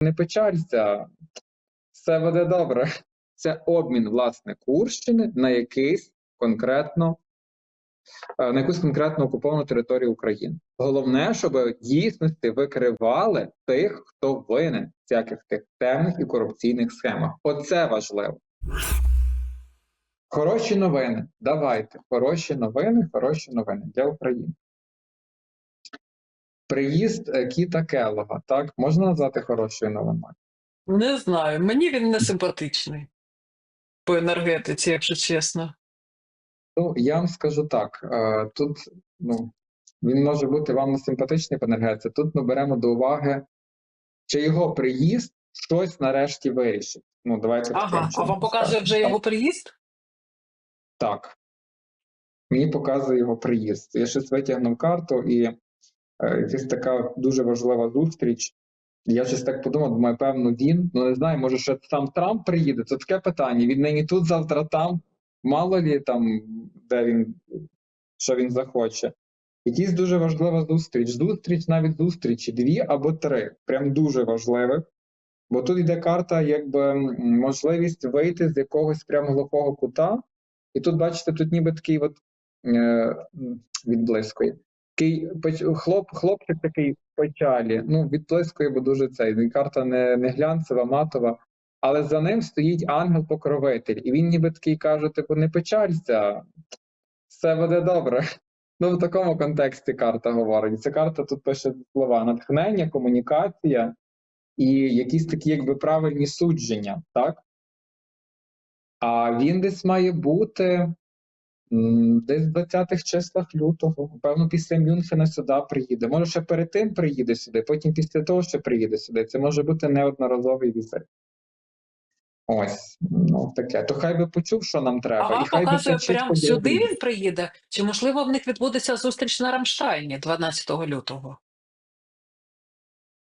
не печалься, все буде добре. Це обмін власне Курщини на якийсь конкретно е, на якусь конкретно окуповану територію України. Головне, щоб дійсності викривали тих, хто винен в всяких тих темних і корупційних схемах. Оце важливо. Хороші новини. Давайте. Хороші новини, хороші новини для України. Приїзд е, Кіта Келлога, так, можна назвати хорошою новиною? Не знаю, мені він не симпатичний по енергетиці, якщо чесно. Ну, я вам скажу так: е, тут ну, він може бути вам не симпатичний по енергетиці. Тут ми беремо до уваги, чи його приїзд щось нарешті вирішить. Ну, давайте Ага, а вам показує скажемо. вже його приїзд? Так. Мені показує його приїзд. Я щось витягнув карту і якась така дуже важлива зустріч. Я щось так подумав, думаю, певно, він. Ну не знаю, може, ще сам Трамп приїде. Це таке питання. Він нині тут, завтра там. Мало лі там, де він, що він захоче. Якась дуже важлива зустріч. Зустріч, навіть зустрічі, дві або три. Прям дуже важливих. Бо тут йде карта, якби можливість вийти з якогось прям глухого кута. І тут, бачите, тут ніби такий от е, відблискує. Такий хлоп, хлопчик такий печалі. Ну, відблискує, бо дуже цей. Карта не, не глянцева, матова. Але за ним стоїть ангел-покровитель. І він ніби такий каже: типу, не печалься, все буде добре. Ну, в такому контексті карта говорить. Ця карта тут пише слова: натхнення, комунікація і якісь такі, якби правильні судження, так? А він десь має бути десь в 20-х числах лютого. Певно, після Мюнхена сюди приїде. Може, ще перед тим приїде сюди, потім після того ще приїде сюди. Це може бути неодноразовий візит. Ось, ну таке. То хай би почув, що нам треба, А вам і хай показує чітко прямо сюди він приїде? Чи можливо в них відбудеться зустріч на Рамштайні 12 лютого?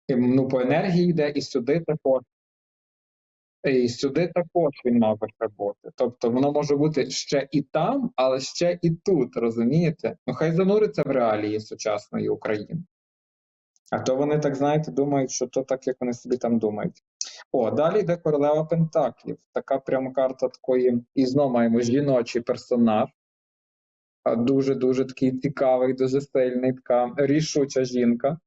І, Ну, по енергії йде, і сюди також. І сюди також він мав би прибути. Тобто воно може бути ще і там, але ще і тут, розумієте? Ну хай зануриться в реалії сучасної України. А то вони так, знаєте, думають, що то так, як вони собі там думають. О, далі йде королева Пентаклів. Така прямо карта такої, і знову маємо жіночий персонаж. Дуже-дуже такий цікавий, дуже сильний, така рішуча жінка.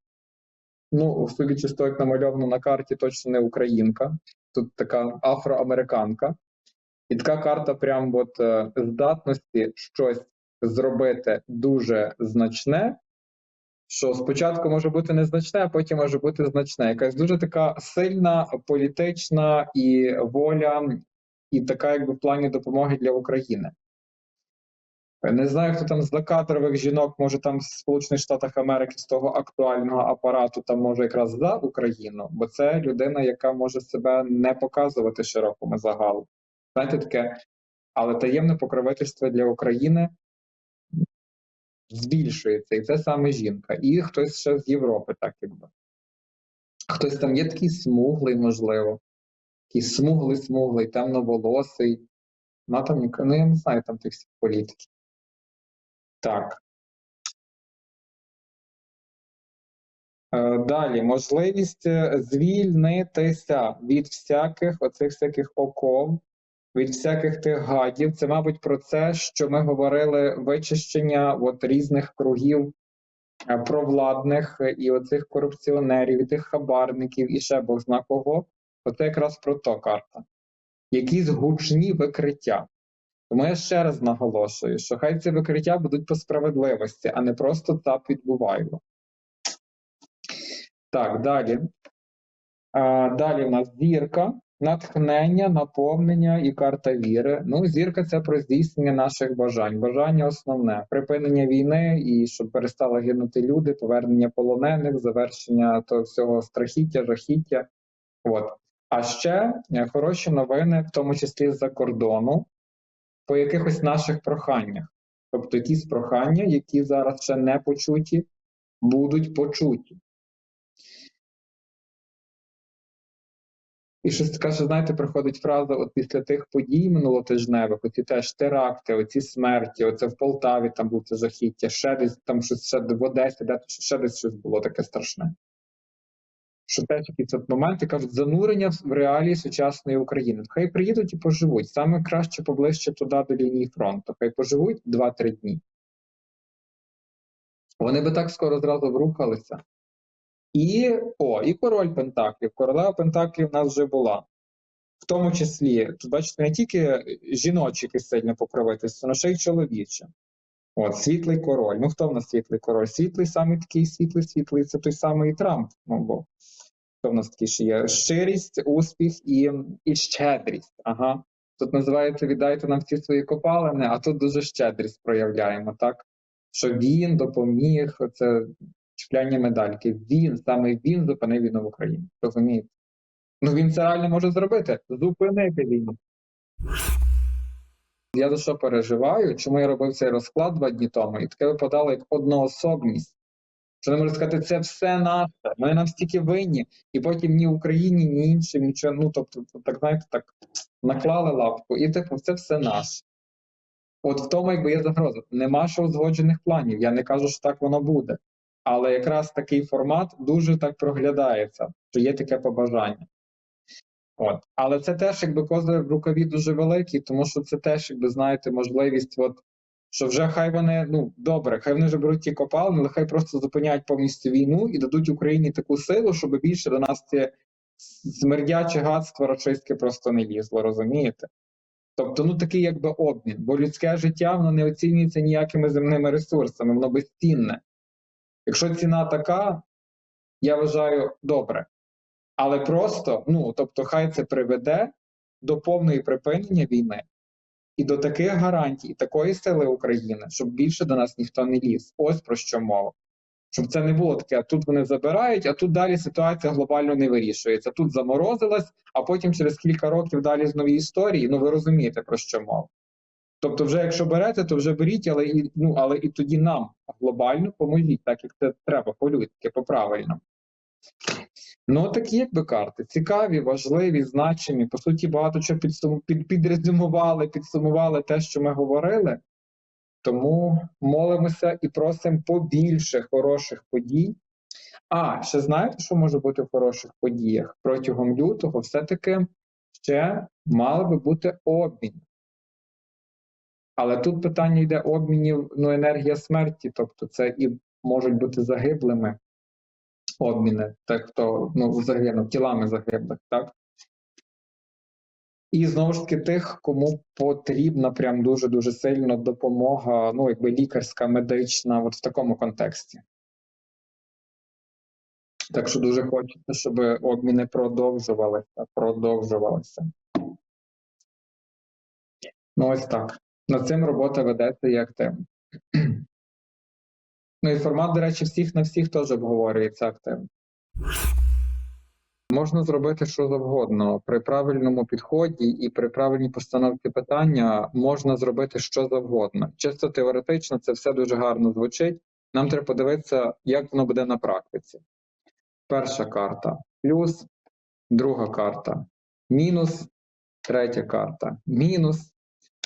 Ну, судячи з того, як намальовано на карті, точно не українка. Тут така афроамериканка. І така карта прям от е, здатності щось зробити дуже значне, що спочатку може бути незначне, а потім може бути значне. Якась дуже така сильна політична і воля, і така, якби в плані допомоги для України. Не знаю, хто там з закадрових жінок, може там в Сполучених Штатах Америки з того актуального апарату, там може якраз за Україну, бо це людина, яка може себе не показувати широкому загалу. Знаєте, таке, але таємне покровительство для України збільшується, і це саме жінка. І хтось ще з Європи, так якби. Хтось там є такий смуглий, можливо, такий смуглий, смуглий, темноволосий. Ну, там, ну, я не знаю там тих всіх політиків. Так. Е, Далі можливість е, звільнитися від всяких оцих всяких оков, від всяких тих гадів. Це, мабуть, про це, що ми говорили вичищення от різних кругів е, провладних і оцих корупціонерів, і тих хабарників, і ще Бог зна кого. Оце якраз про то карта. Якісь гучні викриття. Тому я ще раз наголошую, що хай ці викриття будуть по справедливості, а не просто так відбуваємо. Так, далі. А, далі в нас зірка, натхнення, наповнення і карта віри. Ну, зірка це про здійснення наших бажань. Бажання основне припинення війни і щоб перестали гинути люди, повернення полонених, завершення того всього страхіття, жахіття. От. А ще е, хороші новини, в тому числі з-за кордону, по якихось наших проханнях. Тобто якісь прохання, які зараз ще не почуті, будуть почуті. І щось таке, що знаєте, приходить фраза: от після тих подій минулотижневих, оці теж теракти, оці смерті, оце в Полтаві там був це жахіття, ще десь там щось ще в Одесі, де ще десь щось було таке страшне. Що теж якісь от моменти кажуть, занурення в реалії сучасної України. Хай приїдуть і поживуть. Саме краще поближче туди до лінії фронту. Хай поживуть 2-3 дні. Вони би так скоро зразу врухалися. І о, і король Пентаклів. Королева Пентаклів в нас вже була. В тому числі, тут бачите, не тільки жіночі якесь сильне покровительство, але ще й чоловіче. От, світлий король. Ну, хто в нас світлий король? Світлий саме такий світлий, світлий, це той самий Трамп. Ну, бо хто в нас такий ще є? Щирість, успіх і, і щедрість. Ага. Тут називається віддайте нам всі свої копалини, а тут дуже щедрість проявляємо, так? Що він допоміг, це чіпляння медальки. Він, саме він зупинив війну в Україні. Розумієте? Ну він це реально може зробити. Зупинити війну. Я за що переживаю? Чому я робив цей розклад два дні тому? І таке випадало як одноособність. Що не можу сказати, це все наше. Ми нам стільки винні, і потім ні Україні, ні іншим, нічого. Ну тобто, так знаєте, так наклали лапку, і типу, це все наше. От в тому, якби є загроза. Нема що узгоджених планів. Я не кажу, що так воно буде. Але якраз такий формат дуже так проглядається, що є таке побажання. От. Але це теж якби козир в рукаві дуже великий, тому що це теж, якби знаєте, можливість, от, що вже хай вони, ну добре, хай вони вже беруть ті копалини, але хай просто зупинять повністю війну і дадуть Україні таку силу, щоб більше до нас це смердяче гадство рашистське просто не лізло, розумієте? Тобто, ну такий якби обмін, бо людське життя воно не оцінюється ніякими земними ресурсами, воно безцінне. Якщо ціна така, я вважаю добре. Але просто, ну тобто, хай це приведе до повної припинення війни і до таких гарантій, і такої сили України, щоб більше до нас ніхто не ліз. Ось про що мова. Щоб це не було таке, а тут вони забирають, а тут далі ситуація глобально не вирішується. Тут заморозилась, а потім через кілька років далі з нові історії. Ну ви розумієте, про що мова. Тобто, вже якщо берете, то вже беріть, але і ну але і тоді нам глобально поможіть, так як це треба по-людськи, по-правильному. Ну, такі якби карти. Цікаві, важливі, значимі. По суті, багато чого підсум... під... підрезюмували, підсумували те, що ми говорили. Тому молимося і просимо побільше хороших подій. А, ще знаєте, що може бути в хороших подіях? Протягом лютого все-таки ще мали би бути обмін. Але тут питання йде обмінів, ну, енергія смерті, тобто це і можуть бути загиблими обміни, так хто ну, загинув, тілами загиблих, так? І знову ж таки тих, кому потрібна прям дуже-дуже сильно допомога, ну, якби лікарська, медична, от в такому контексті. Так що дуже хочеться, щоб обміни продовжувалися, продовжувалися. Ну, ось так. Над цим робота ведеться і активно. Ну і формат, до речі, всіх на всіх теж обговорюється активно. Можна зробити що завгодно. При правильному підході і при правильній постановці питання можна зробити що завгодно. Чисто теоретично це все дуже гарно звучить. Нам треба подивитися, як воно буде на практиці. Перша карта плюс, друга карта мінус, третя карта мінус,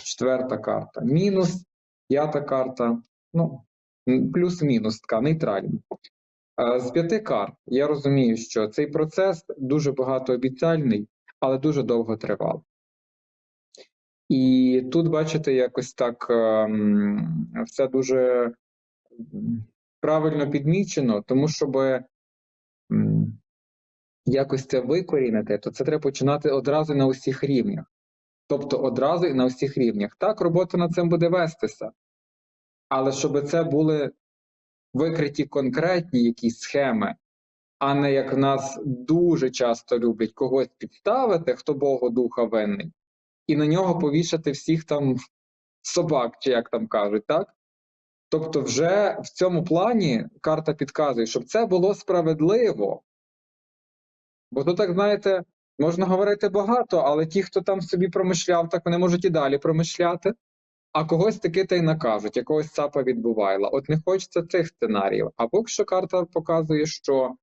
четверта карта мінус, п'ята карта. Ну, плюс-мінус така нейтральна. Е, З п'яти карт я розумію, що цей процес дуже багатообіцяльний, але дуже довго тривав. І тут, бачите, якось так ем, все дуже правильно підмічено, тому щоб якось це викорінити, то це треба починати одразу на усіх рівнях. Тобто одразу і на усіх рівнях. Так, робота над цим буде вестися. Але щоб це були викриті конкретні якісь схеми, а не як в нас дуже часто люблять когось підставити, хто Богу духа винний, і на нього повішати всіх там собак, чи як там кажуть, так? Тобто, вже в цьому плані карта підказує, щоб це було справедливо. Бо то так, знаєте, можна говорити багато, але ті, хто там собі промишляв, так вони можуть і далі промишляти а когось таки та й накажуть, якогось цапа відбувайла. От не хочеться цих сценаріїв. А поки що карта показує, що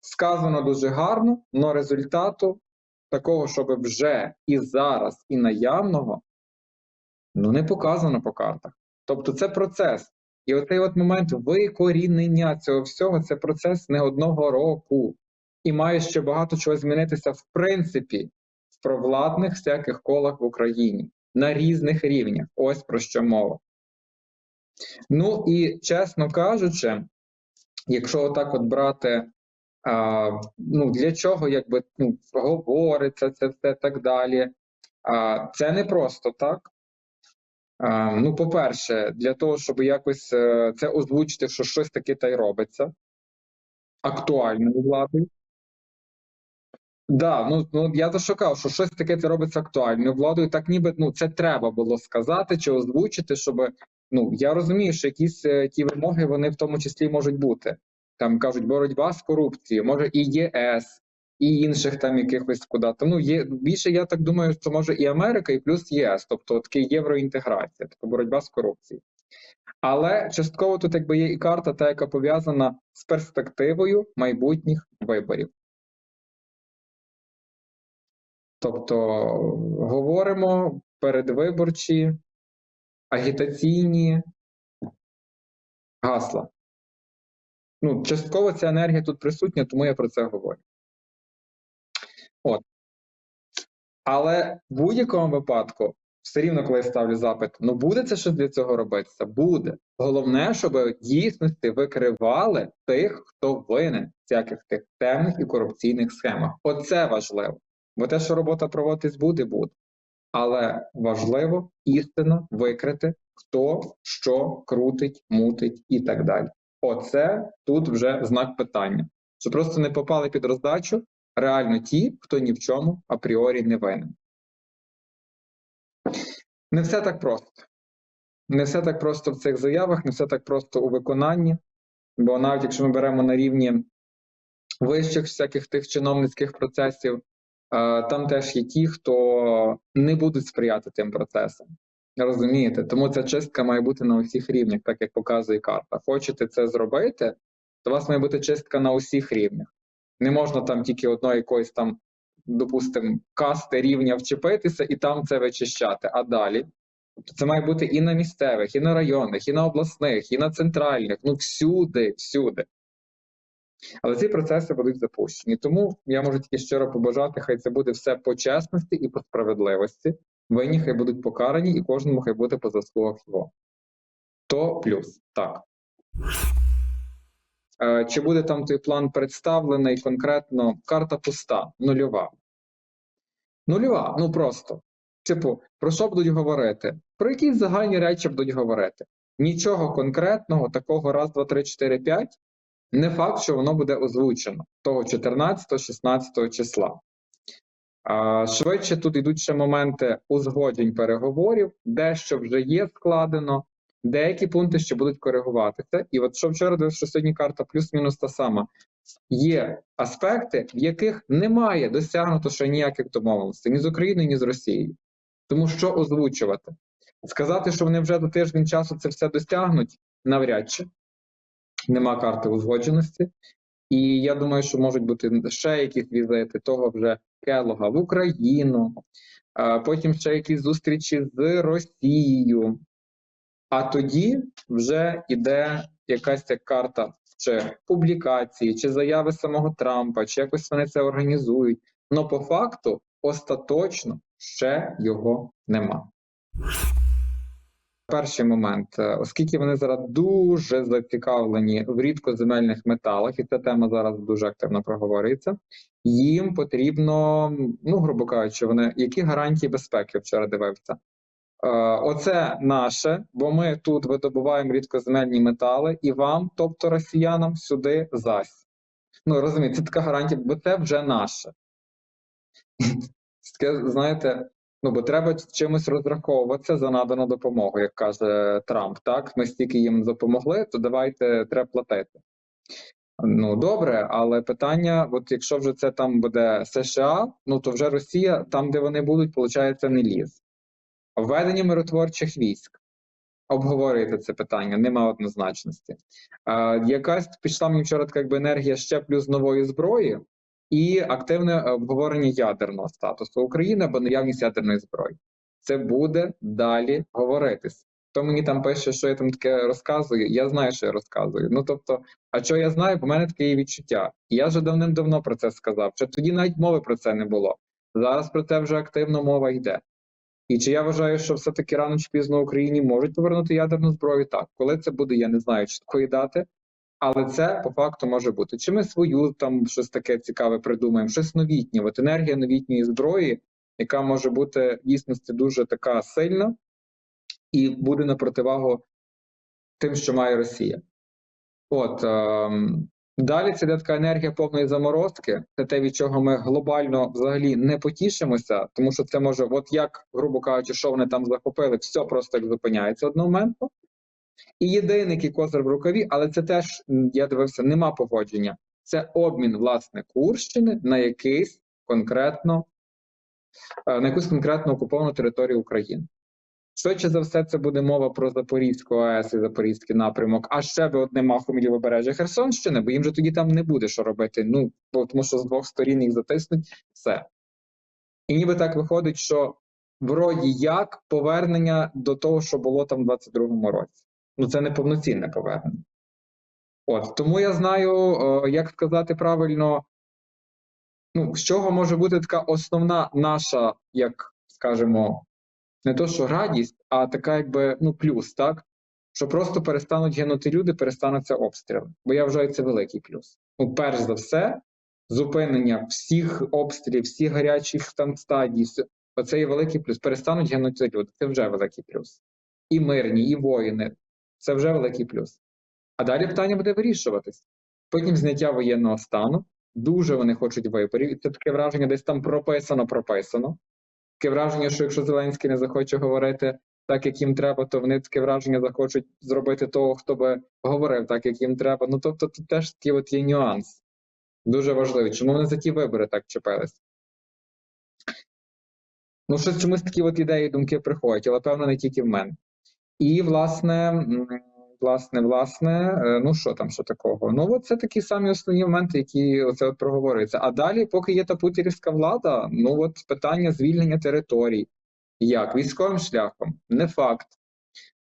сказано дуже гарно, але результату такого, щоб вже і зараз, і наявного, ну не показано по картах. Тобто це процес. І оцей от момент викорінення цього всього це процес не одного року. і має ще багато чого змінитися в принципі в провладних всяких колах в Україні на різних рівнях. Ось про що мова. Ну і чесно кажучи, якщо отак от брати, а, ну для чого якби ну, говориться це все так далі, а, це не просто так. А, ну, по-перше, для того, щоб якось е, це озвучити, що щось таке та й робиться актуальною владою. Да, ну, ну я то шукав, що щось таке це робиться актуальною владою. Так ніби ну це треба було сказати чи озвучити, щоб ну я розумію, що якісь е, ті вимоги вони в тому числі можуть бути. Там кажуть боротьба з корупцією, може і ЄС, і інших там якихось куди. то Ну є більше, я так думаю, що може і Америка, і плюс ЄС, тобто таке євроінтеграція, така боротьба з корупцією. Але частково тут якби є і карта, та яка пов'язана з перспективою майбутніх виборів. Тобто говоримо передвиборчі агітаційні гасла. Ну, частково ця енергія тут присутня, тому я про це говорю. От. Але в будь-якому випадку, все рівно, коли я ставлю запит, ну буде це щось для цього робитися? Буде. Головне, щоб дійсності викривали тих, хто винен в всяких тих темних і корупційних схемах. Оце важливо. Бо те, що робота проводитись буде, буде. Але важливо істинно викрити, хто що крутить, мутить і так далі. Оце тут вже знак питання. Що просто не попали під роздачу реально ті, хто ні в чому апріорі не винен. Не все так просто. Не все так просто в цих заявах, не все так просто у виконанні. Бо навіть якщо ми беремо на рівні вищих всяких тих чиновницьких процесів, там теж є ті, хто не будуть сприяти тим процесам. Розумієте? Тому ця чистка має бути на усіх рівнях, так як показує карта. Хочете це зробити, то у вас має бути чистка на усіх рівнях. Не можна там тільки одної якоїсь там, допустимо, касти рівня вчепитися і там це вичищати. А далі. Тобто це має бути і на місцевих, і на районних, і на обласних, і на центральних, ну всюди, всюди. Але ці процеси будуть запущені. Тому я можу тільки щиро побажати, хай це буде все по чесності і по справедливості. Винні хай будуть покарані, і кожному хай буде по заслугах його. То плюс, так. Е, Чи буде там той план представлений конкретно? Карта пуста, нульова. Нульова, ну просто. Типу, про що будуть говорити? Про якісь загальні речі будуть говорити. Нічого конкретного, такого раз, два, три, чотири, п'ять. Не факт, що воно буде озвучено того 14-16 числа. Швидше тут йдуть ще моменти узгоджень переговорів, дещо вже є складено, деякі пункти ще будуть коригуватися. І от що вчора дивився, що сьогодні карта плюс-мінус та сама. Є аспекти, в яких немає досягнуто ще ніяких домовленостей ні з Україною, ні з Росією. Тому що озвучувати? Сказати, що вони вже до тиждень часу це все досягнуть, навряд чи нема карти узгодженості. І я думаю, що можуть бути ще якісь візити того вже Келога в Україну, потім ще якісь зустрічі з Росією. А тоді вже йде якась як карта чи публікації, чи заяви самого Трампа, чи якось вони це організують. Но по факту остаточно ще його нема. Перший момент, е, оскільки вони зараз дуже зацікавлені в рідкоземельних металах, і ця тема зараз дуже активно проговорюється, їм потрібно, ну грубо кажучи, вони які гарантії безпеки вчора дивився. Е, Оце наше, бо ми тут видобуваємо рідкоземельні метали, і вам, тобто росіянам, сюди зась. Ну розумієте, це така гарантія, бо це вже наше. Знаєте, Ну, бо треба чимось розраховуватися за надану допомогу, як каже Трамп. Так, ми стільки їм допомогли, то давайте треба платити. Ну добре, але питання: от якщо вже це там буде США, ну то вже Росія, там, де вони будуть, виходить, не ліз. Введення миротворчих військ. Обговорюєте це питання, нема однозначності. А, якась пішла мені вчора така якби енергія ще плюс нової зброї і активне обговорення ядерного статусу України або наявність ядерної зброї. Це буде далі говоритись. Хто мені там пише, що я там таке розказую, я знаю, що я розказую. Ну тобто, а що я знаю, бо в мене таке є відчуття. Я вже давним-давно про це сказав. Що тоді навіть мови про це не було. Зараз про це вже активно мова йде. І чи я вважаю, що все-таки рано чи пізно Україні можуть повернути ядерну зброю? Так, коли це буде, я не знаю чіткої дати, але це по факту може бути. Чи ми свою там щось таке цікаве придумаємо, щось новітнє, от енергія новітньої зброї, яка може бути в дійсності дуже така сильна і буде на противагу тим, що має Росія. От ем, далі це така енергія повної заморозки. Це те, від чого ми глобально взагалі не потішимося, тому що це може, от як, грубо кажучи, що вони там захопили, все просто як зупиняється одномоментно. І єдиний козир в рукаві, але це теж я дивився, нема погодження. Це обмін власне Курщини на якийсь конкретно е, на якусь конкретно окуповану територію України. Швидше за все, це буде мова про Запорізьку АЕС і Запорізький напрямок, а ще би одним махом лівобережжя Херсонщини, бо їм же тоді там не буде що робити. Ну, тому що з двох сторін їх затиснуть все. І ніби так виходить, що вроді як повернення до того, що було там в 22-му році. Ну, це не повноцінне повернення. От тому я знаю, е, як сказати правильно, ну, з чого може бути така основна наша, як скажемо, не то, що радість, а така, якби ну, плюс, так? Що просто перестануть гинути люди, перестануться обстріли. Бо я вважаю, це великий плюс. Ну, перш за все, зупинення всіх обстрілів, всіх гарячих там стадій, оце є великий плюс. Перестануть гинути люди. Це вже великий плюс. І мирні, і воїни. Це вже великий плюс. А далі питання буде вирішуватись. Потім зняття воєнного стану. Дуже вони хочуть виборів. І це таке враження, десь там прописано, прописано. Таке враження, що якщо Зеленський не захоче говорити так, як їм треба, то вони таке враження захочуть зробити того, хто би говорив так, як їм треба. Ну тобто, тут теж такий от є нюанс. Дуже важливий. Чому вони за ті вибори так чіпились? Ну, щось чомусь такі от ідеї, думки приходять, але певно не тільки в мене. І, власне, власне, власне, е, ну що там, що такого? Ну, от це такі самі основні моменти, які оце от проговорюються. А далі, поки є та путінська влада, ну от питання звільнення територій. Як? Військовим шляхом? Не факт.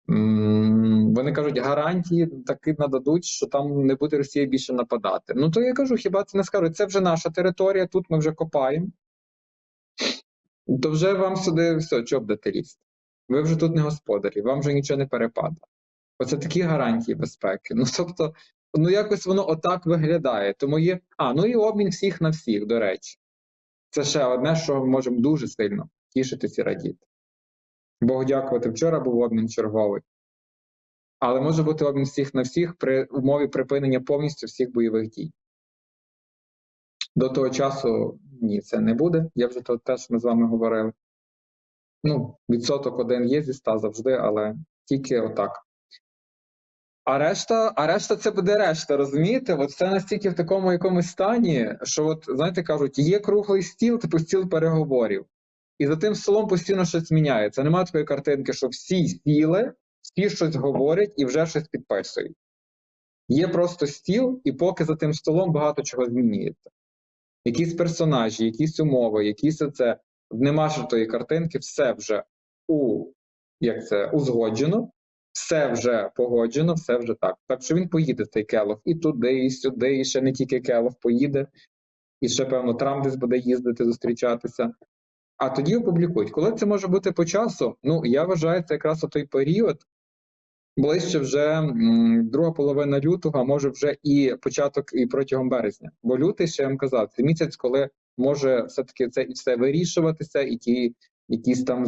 Вони кажуть, гарантії таки нададуть, що там не буде Росія більше нападати. Ну то я кажу, хіба це не скажуть? Це вже наша територія, тут ми вже копаємо. То вже вам сюди все, чого будете лізти? Ви вже тут не господарі, вам вже нічого не перепаде. Оце такі гарантії безпеки. Ну тобто, ну якось воно отак виглядає. Тому є. А, ну і обмін всіх на всіх, до речі. Це ще одне, що ми можемо дуже сильно тішитись і радіти. Богу дякувати, вчора був обмін черговий. Але може бути обмін всіх на всіх при умові припинення повністю всіх бойових дій. До того часу ні, це не буде. Я вже теж ми з вами говорили. Ну, відсоток один є зі ста завжди, але тільки отак. А решта, а решта це буде решта, розумієте? От це настільки в такому якомусь стані, що, от, знаєте, кажуть, є круглий стіл, типу стіл переговорів. І за тим столом постійно щось міняється. Немає такої картинки, що всі сіли, всі щось говорять і вже щось підписують. Є просто стіл, і поки за тим столом багато чого змінюється. Якісь персонажі, якісь умови, якісь оце. Нема ж тої картинки, все вже у, як це, узгоджено, все вже погоджено, все вже так. Так що він поїде цей Келох і туди, і сюди, і ще не тільки Келох поїде, і ще, певно, Трамп десь буде їздити, зустрічатися. А тоді опублікують. Коли це може бути по часу? Ну, я вважаю, це якраз той період, ближче вже м, друга половина лютого, а може вже і початок і протягом березня. Бо лютий, ще я вам казав, це місяць, коли може все-таки це і все вирішуватися, і ті якісь там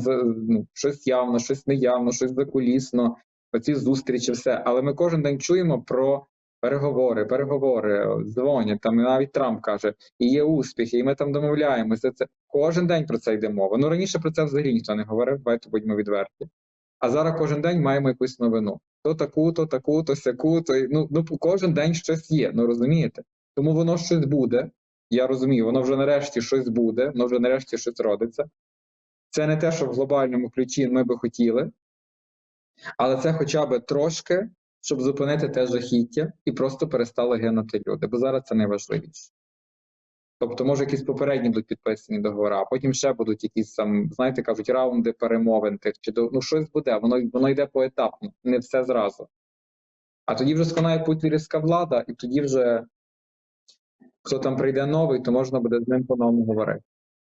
ну, щось явно, щось неявно, щось закулісно, оці зустрічі, все. Але ми кожен день чуємо про переговори, переговори, дзвонять. Там навіть Трамп каже, і є успіхи, і ми там домовляємося. Це кожен день про це йде мова. Ну раніше про це взагалі ніхто не говорив, давайте будьмо відверті. А зараз кожен день маємо якусь новину. То таку, то таку, то сяку, то ну, ну кожен день щось є. Ну розумієте? Тому воно щось буде. Я розумію, воно вже нарешті щось буде, воно вже нарешті щось родиться. Це не те, що в глобальному ключі ми би хотіли, але це хоча б трошки, щоб зупинити те жахіття і просто перестали гинути люди, бо зараз це найважливіше. Тобто, може, якісь попередні будуть підписані договори, а потім ще будуть якісь там, знаєте, кажуть, раунди перемовин тих чи до ну щось буде, воно воно йде поетапно, не все зразу. А тоді вже сконає путінська влада, і тоді вже хто там прийде новий, то можна буде з ним по новому говорити.